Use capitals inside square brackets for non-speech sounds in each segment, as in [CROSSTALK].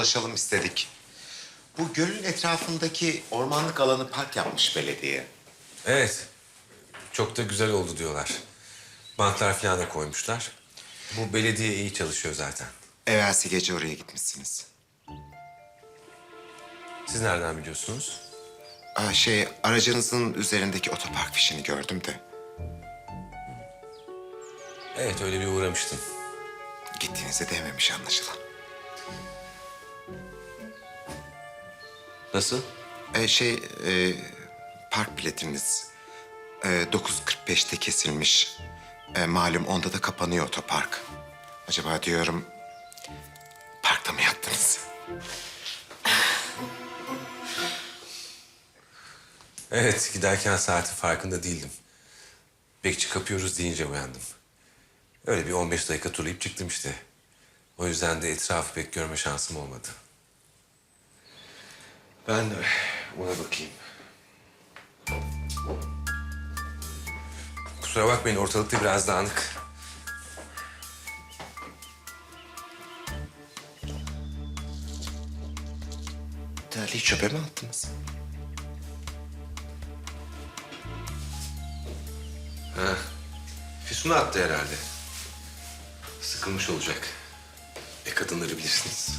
dolaşalım istedik. Bu gölün etrafındaki ormanlık alanı park yapmış belediye. Evet. Çok da güzel oldu diyorlar. Banklar falan da koymuşlar. Bu belediye iyi çalışıyor zaten. Evvelsi gece oraya gitmişsiniz. Siz nereden biliyorsunuz? Aa, şey, aracınızın üzerindeki otopark fişini gördüm de. Evet öyle bir uğramıştım. Gittiğinize değmemiş anlaşılan. Nasıl? Ee, şey, e, park biletiniz e, 9.45'te kesilmiş. E, malum onda da kapanıyor otopark. Acaba diyorum, parkta mı yattınız? Evet giderken saatin farkında değildim. Bekçi kapıyoruz deyince uyandım. Öyle bir 15 dakika turlayıp çıktım işte. O yüzden de etrafı pek görme şansım olmadı. Ben ona bakayım. Kusura bakmayın ortalıkta biraz dağınık. Terliği çöpe mi attınız? Ha, Füsun'u attı herhalde. Sıkılmış olacak. E kadınları bilirsiniz.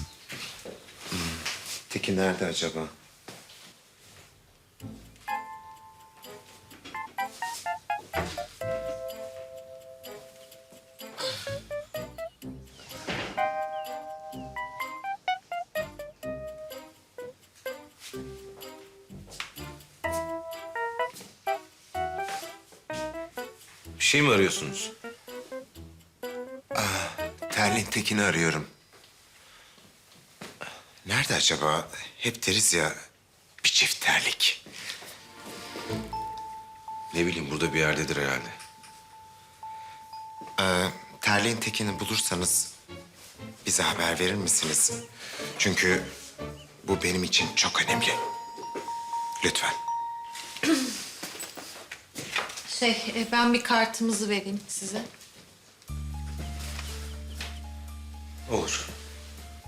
Tekin nerede acaba? Bir şey mi arıyorsunuz? Terliğin Tekin'i arıyorum. Nerede acaba? Hep deriz ya bir çift terlik. Ne bileyim burada bir yerdedir herhalde. Ee, terliğin Tekin'i bulursanız bize haber verir misiniz? Çünkü bu benim için çok önemli. Lütfen. [CLEARS THROAT] Şey, e, ben bir kartımızı vereyim size. Olur.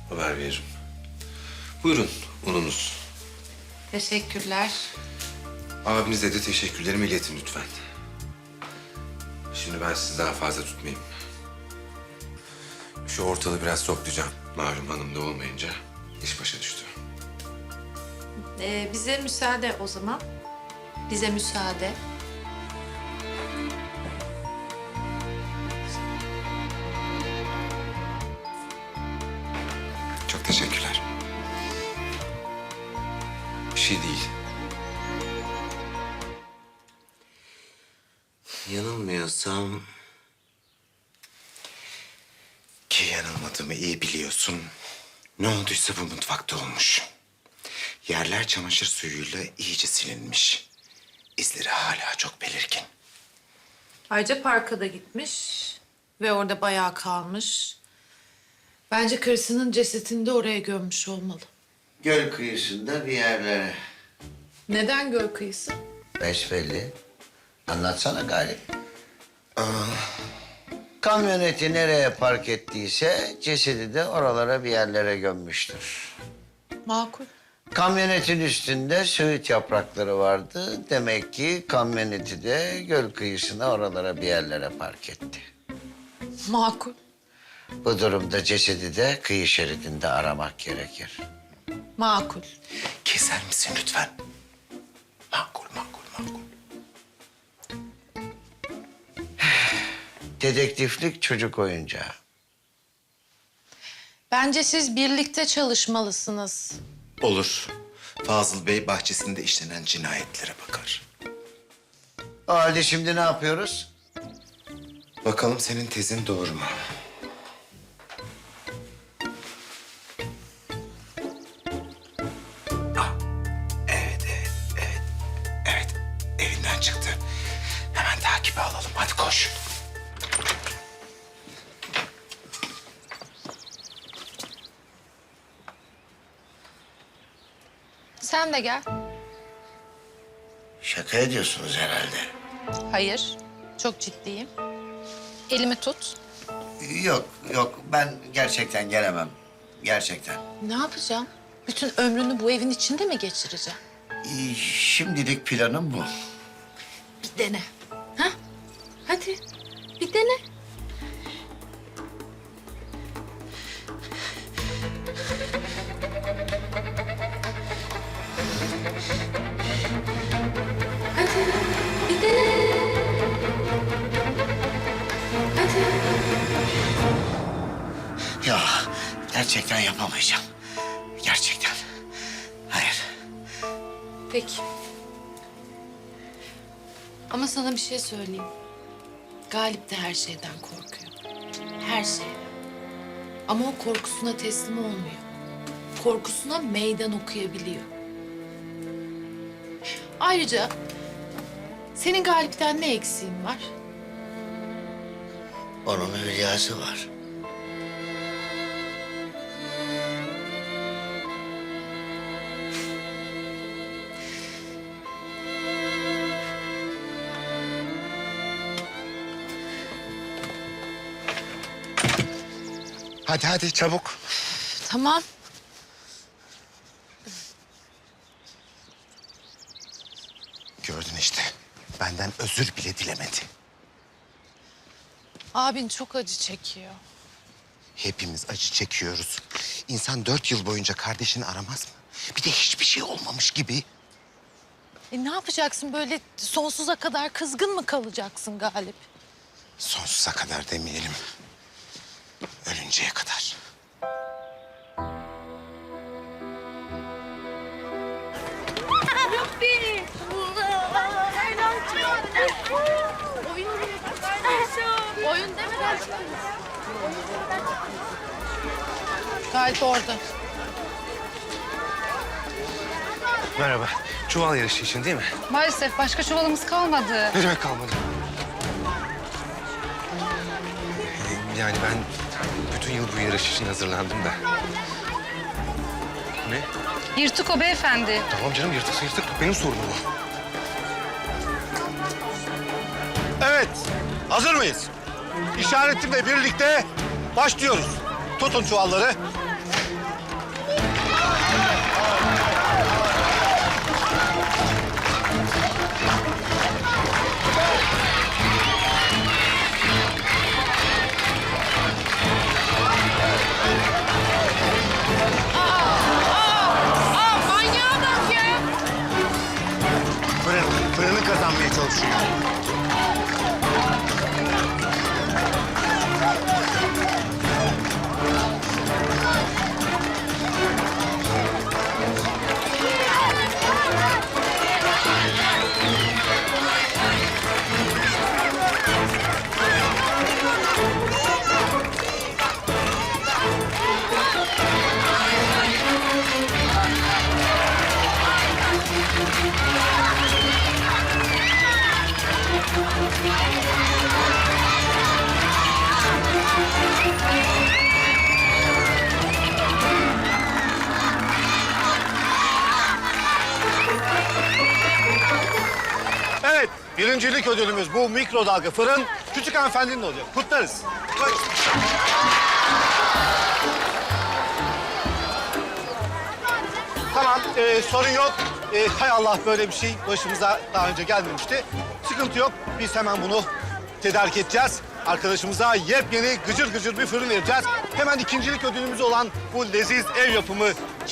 Haber veririm. Buyurun ununuz. Teşekkürler. Abinize de teşekkürlerimi iletin lütfen. Şimdi ben sizi daha fazla tutmayayım. Şu ortalığı biraz toplayacağım. Malum hanım da olmayınca iş başa düştü. Ee, bize müsaade o zaman. Bize müsaade. Şey değil. Yanılmıyorsam... Ki yanılmadığımı iyi biliyorsun. Ne olduysa bu mutfakta olmuş. Yerler çamaşır suyuyla iyice silinmiş. İzleri hala çok belirgin. Ayrıca parka da gitmiş ve orada bayağı kalmış. Bence karısının cesetini de oraya gömmüş olmalı. Göl kıyısında bir yerlere. Neden göl kıyısı? Besbelli. Anlatsana Galip. Kamyoneti nereye park ettiyse cesedi de oralara bir yerlere gömmüştür. Makul. Kamyonetin üstünde söğüt yaprakları vardı. Demek ki kamyoneti de göl kıyısına oralara bir yerlere park etti. Makul. Bu durumda cesedi de kıyı şeridinde aramak gerekir. Makul. Keser misin lütfen? Makul, makul, makul. [SIGHS] Dedektiflik çocuk oyuncağı. Bence siz birlikte çalışmalısınız. Olur. Fazıl Bey bahçesinde işlenen cinayetlere bakar. O halde şimdi ne yapıyoruz? Bakalım senin tezin doğru mu? Çıktı. Hemen takibe alalım. Hadi koş. Sen de gel. Şaka ediyorsunuz herhalde. Hayır. Çok ciddiyim. Elimi tut. Yok, yok. Ben gerçekten gelemem. Gerçekten. Ne yapacağım? Bütün ömrünü bu evin içinde mi geçireceğim? Ee, şimdilik planım bu. Bir dene. Ha? Hadi bir dene. Hadi bir dene. Hadi. Ya gerçekten yapamayacağım. Gerçekten. Hayır. Peki. Ama sana bir şey söyleyeyim. Galip de her şeyden korkuyor. Her şeyden. Ama o korkusuna teslim olmuyor. Korkusuna meydan okuyabiliyor. Ayrıca senin Galip'ten ne eksiğin var? Onun hülyası var. Hadi hadi çabuk. Tamam. Gördün işte. Benden özür bile dilemedi. Abin çok acı çekiyor. Hepimiz acı çekiyoruz. İnsan dört yıl boyunca kardeşini aramaz mı? Bir de hiçbir şey olmamış gibi. E ne yapacaksın böyle sonsuza kadar kızgın mı kalacaksın Galip? Sonsuza kadar demeyelim. Ölünceye kadar. Oyun değil mi? Galip orada. Merhaba. Çuval yarışı için değil mi? Maalesef başka çuvalımız kalmadı. Ne demek kalmadı? Yani ben bütün yıl bu yarış için hazırlandım da. Ne? Yırtık o beyefendi. Tamam canım yırtıksa yırtık. Benim sorunum o. Evet, hazır mıyız? İşaretimle birlikte başlıyoruz. Tutun çuvalları. Birincilik ödülümüz bu mikrodalga fırın. Küçük hanımefendinin oluyor. Kutlarız. Tamam, e, sorun yok. E, hay Allah böyle bir şey başımıza daha önce gelmemişti. Sıkıntı yok. Biz hemen bunu tedarik edeceğiz. Arkadaşımıza yepyeni gıcır gıcır bir fırın vereceğiz. Hemen ikincilik ödülümüz olan bu leziz ev yapımı